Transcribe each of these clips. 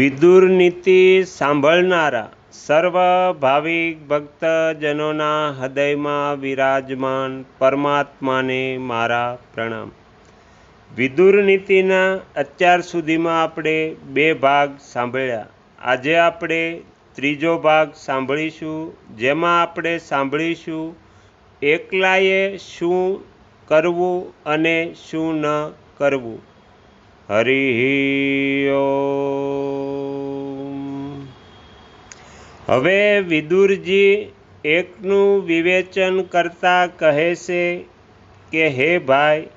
વિદુર નીતિ સાંભળનારા સર્વ ભાવિક ભક્તજનોના હૃદયમાં વિરાજમાન પરમાત્માને મારા પ્રણામ. વિદુર નીતિના અત્યાર સુધીમાં આપણે બે ભાગ સાંભળ્યા. આજે આપણે ત્રીજો ભાગ સાંભળીશું, જેમાં આપણે સાંભળીશું એકલાએ શું કરવું અને શું ન કરવું. હરિ હવે વિદુરજી એકનું વિવેચન કરતા કહે છે કે, હે ભાઈ,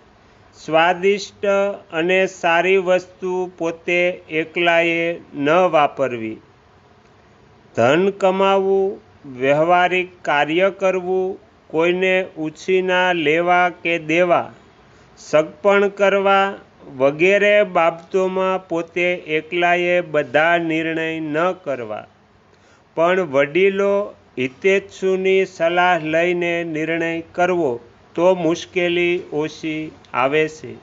સ્વાદિષ્ટ અને સારી વસ્તુ પોતે એકલાએ ન વાપરવી. ધન કમાવવું વ્યવહારિક કાર્ય કરવું, કોઈને ઉછીના લેવા કે દેવા, સગપણ કરવા વગેરે બાબતોમાં પોતે એકલાએ બધા નિર્ણય ન કરવા. પણ વડીલો હિતેચ્છુની સલાહ લઈને નિર્ણય કરવો તો મુશ્કેલી ઓછી આવે છે.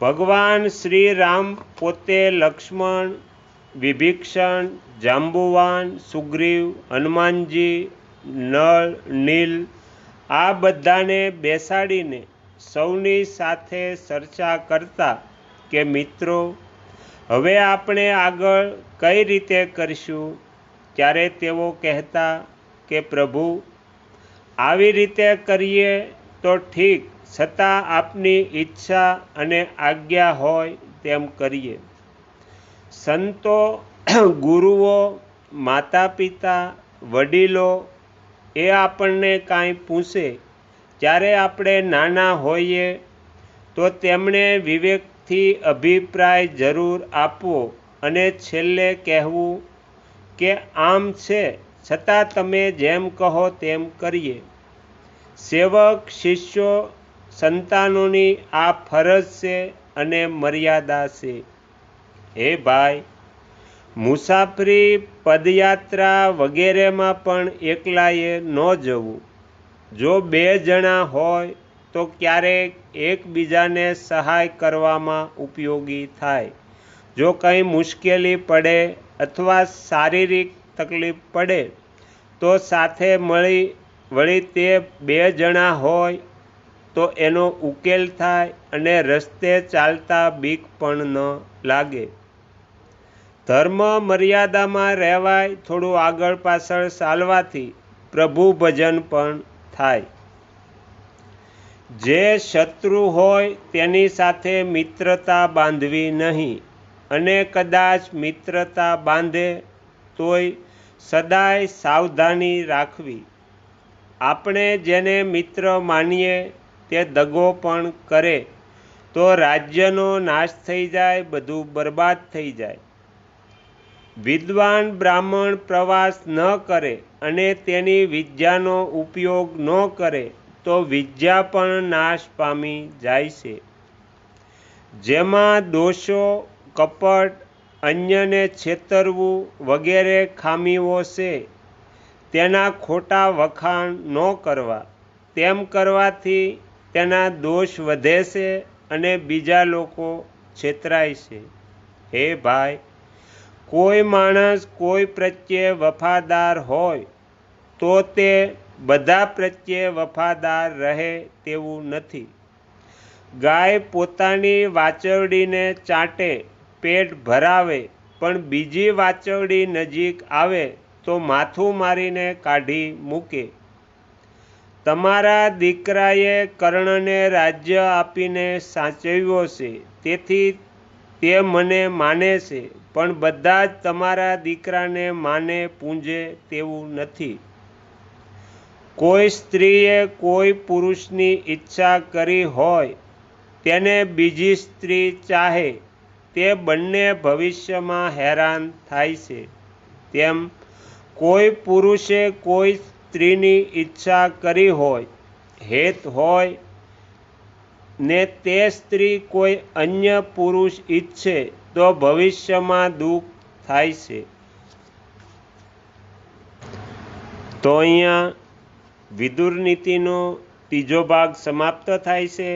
ભગવાન શ્રી રામ પોતે લક્ષ્મણ વિભીક્ષણ જાંબુવાન, સુગ્રીવ, હનુમાનજી, નળ, નીલ, આ બધાને બેસાડીને સૌની સાથે ચર્ચા કરતા કે મિત્રો, હવે આપણે આગળ કઈ રીતે કરીશું? ત્યારે તેઓ કહેતા કે, પ્રભુ, આવી રીતે કરીએ તો ઠીક, છતાં આપની ઈચ્છા અને આજ્ઞા હોય તેમ કરીએ. સંતો, ગુરુઓ માતા પિતા વડીલો, એ આપણને કાંઈ પૂછે, જ્યારે આપણે નાના હોઈએ, તો તેમણે વિવેકથી અભિપ્રાય જરૂર આપવો અને છેલ્લે કહેવું કે આમ છે, છતાં તમે જેમ કહો તેમ કરીએ. સેવક, શિષ્યો, સંતાનોની આ ફરજ છે અને મર્યાદા છે. હે ભાઈ, મુસાફરી, પદયાત્રા વગેરેમાં પણ એકલાએ ન જવું. જો બે જણા હોય, તો ક્યારેક એકબીજાને સહાય કરવામાં ઉપયોગી થાય. જો કંઈ મુશ્કેલી પડે અથવા શારીરિક તકલીફ પડે, તો સાથે મળી, વળી તે બે જણા હોય, તો એનો ઉકેલ થાય અને રસ્તે ચાલતા બીક પણ ન લાગે. ધર્મ મર્યાદામાં રહેવાય થોડું આગળ પાછળ ચાલવાથી પ્રભુ ભજન પણ થાય. જે શત્રુ હોય તેની સાથે મિત્રતા બાંધવી નહીં. અને કદાચ મિત્રતા બાંધે તોય સદાય સાવધાની રાખવી. આપણે જેને મિત્ર માનીએ તે દગો પણ કરે તો રાજ્યનો નાશ થઈ જાય, બધું બરબાદ થઈ જાય. વિદ્વાન બ્રાહ્મણ પ્રવાસ ન કરે અને તેની વિદ્યાનો ઉપયોગ ન કરે તો વિદ્યા પણ નાશ પામી જાય છે. જેમાં દોષો કપટ, અન્યને છેતરવું વગેરે ખામીઓ છે. તેના ખોટા વખાણ ન કરવા. તેમ કરવાથી તેના દોષ વધે છે અને બીજા લોકો છેતરાય છે. હે ભાઈ, કોઈ માણસ કોઈ પ્રત્યે વફાદાર હોય, તો તે બધા પ્રત્યે વફાદાર રહે તેવું નથી. ગાય પોતાની વાચરડીને ચાટે પેટ ભરાવે, પણ બીજી વાચરડી નજીક આવે તો માથું મારીને કાઢી મૂકે. તમારા દીકરાએ કર્ણને રાજ્ય આપીને સાચવ્યો છે, તેથી તે મને માને છે, પણ બધા જ તમારા દીકરાને માને પૂંજે તેવું નથી. કોઈ સ્ત્રીએ કોઈ પુરુષની ઈચ્છા કરી હોય, તેને બીજી સ્ત્રી ચાહે. તે બંને ભવિષ્યમાં હેરાન થાય છે. તેમ કોઈ પુરુષે કોઈ સ્ત્રીની ઈચ્છા કરી હોય, હેત હોય, ને તે સ્ત્રી કોઈ અન્ય પુરુષ ઈચ્છે, તો ભવિષ્યમાં દુઃખ થાય છે. તો અહીંયા વિદુર નીતિનો ત્રીજો ભાગ સમાપ્ત થાય છે.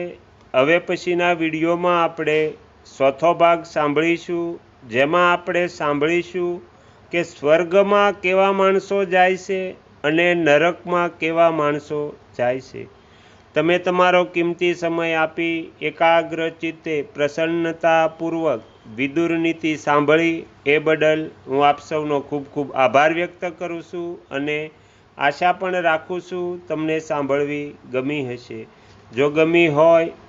હવે પછીના વિડીયોમાં આપણે ચોથો ભાગ સાંભળીશું, જેમાં આપણે સાંભળીશું કે સ્વર્ગમાં કેવા માણસો જાય છે અને નરકમાં કેવા માણસો જાય છે. તમે તમારો કિંમતી સમય આપી એકાગ્ર ચિત્તે પ્રસન્નતાપૂર્વક વિદુર નીતિ સાંભળી એ બદલ હું આપ સૌનો ખૂબ ખૂબ આભાર વ્યક્ત કરું છું અને આશા પણ રાખું છું તમને સાંભળવી ગમી હશે. જો ગમી હોય